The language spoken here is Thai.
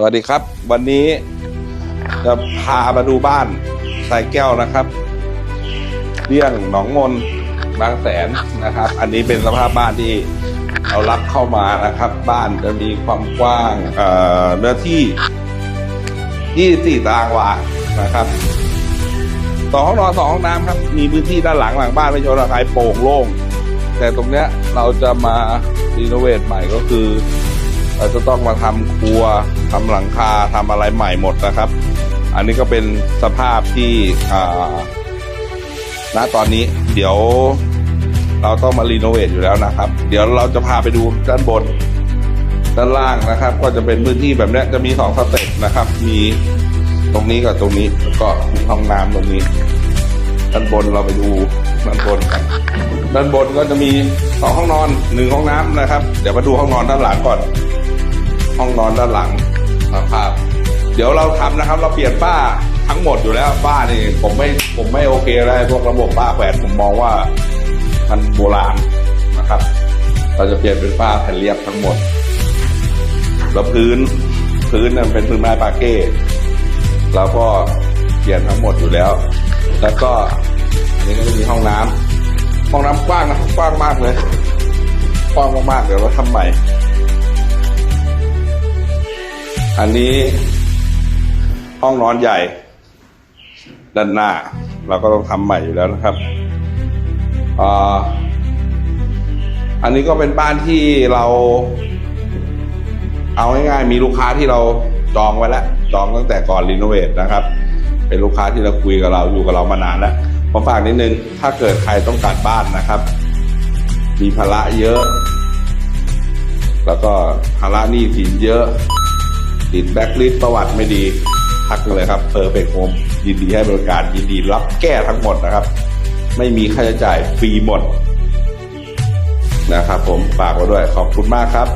สวัสดีครับ วันนี้จะพามาดูบ้านสายแก้วนะครับเรี่ยงหนองมนบางแสนนะครับ อันนี้เป็นสภาพบ้านที่เรารับเข้ามานะครับ บ้านจะมีความกว้างเอ่อเนื้อที่24ตารางวานะครับสองห้องนอนสองห้องน้ำครับ มีพื้นที่ด้านหลังหลังบ้านไม่ใช่ระคายโปร่งโล่งแต่ตรงเนี้ยเราจะมารีโนเวทใหม่ก็คือ เราจะต้องมาทำครัวทำหลังคาทำอะไรใหม่หมดนะครับ อันนี้ก็เป็นสภาพที่อ่าณตอนนี้เดี๋ยวเราต้องมารีโนเวทอยู่แล้วนะครับ เดี๋ยวเราจะพาไปดูด้านบน ด้านล่างนะครับ ก็จะเป็นพื้นที่แบบนี้จะมีสองสเต็ปนะครับ มีตรงนี้กับตรงนี้แล้วก็มีห้องน้ำตรงนี้ ด้านบนเราไปดูด้านบนกันด้านบนก็จะมีสองห้องนอนหนึ่งห้องน้ำนะครับ เดี๋ยวมาดูห้องนอนด้านหลังก่อน ห้องนอนด้านหลังนะครับเดี๋ยวเราทำนะครับ เราเปลี่ยนฝ้าทั้งหมดอยู่แล้วฝ้านี่ผมไม่ผมไม่โอเคเลยพวกระบบฝ้าแขวนผมมองว่ามันโบราณนะครับ เราจะเปลี่ยนเป็นฝ้าแผ่นเรียบทั้งหมดแล้วพื้นพื้นนั้นเป็นพื้นไม้ปาเก้เราก็เปลี่ยนทั้งหมดอยู่แล้ว แล้วก็อันนี้ก็จะมีห้องน้ำห้องน้ำกว้างนะกว้างมากเลยกว้างมากๆเดี๋ยวเราทำใหม่ อันนี้ห้องนอนใหญ่ ด้านหน้า เราก็ต้องทำใหม่อยู่แล้วนะครับอันนี้ก็เป็นบ้านที่เรา เอาง่ายๆมีลูกค้าที่เราจองไว้แล้ว จองตั้งแต่ก่อนรีโนเวทนะครับ เป็นลูกค้าที่เราคุยกับเราอยู่กับเรามานานแล้วผมฝากนิดนึง ถ้าเกิดใครต้องการบ้านนะครับ มีภาระเยอะ แล้วก็ภาระหนี้สินเยอะ ติดแบ็คลิสต์ประวัติไม่ดีทักเลยครับเพอร์เฟกโฮมยินดีให้บริการยินดีรับแก้ทั้งหมดนะครับ ไม่มีค่าใช้จ่ายฟรีหมดนะครับผมฝากไว้ด้วยขอบคุณมากครับ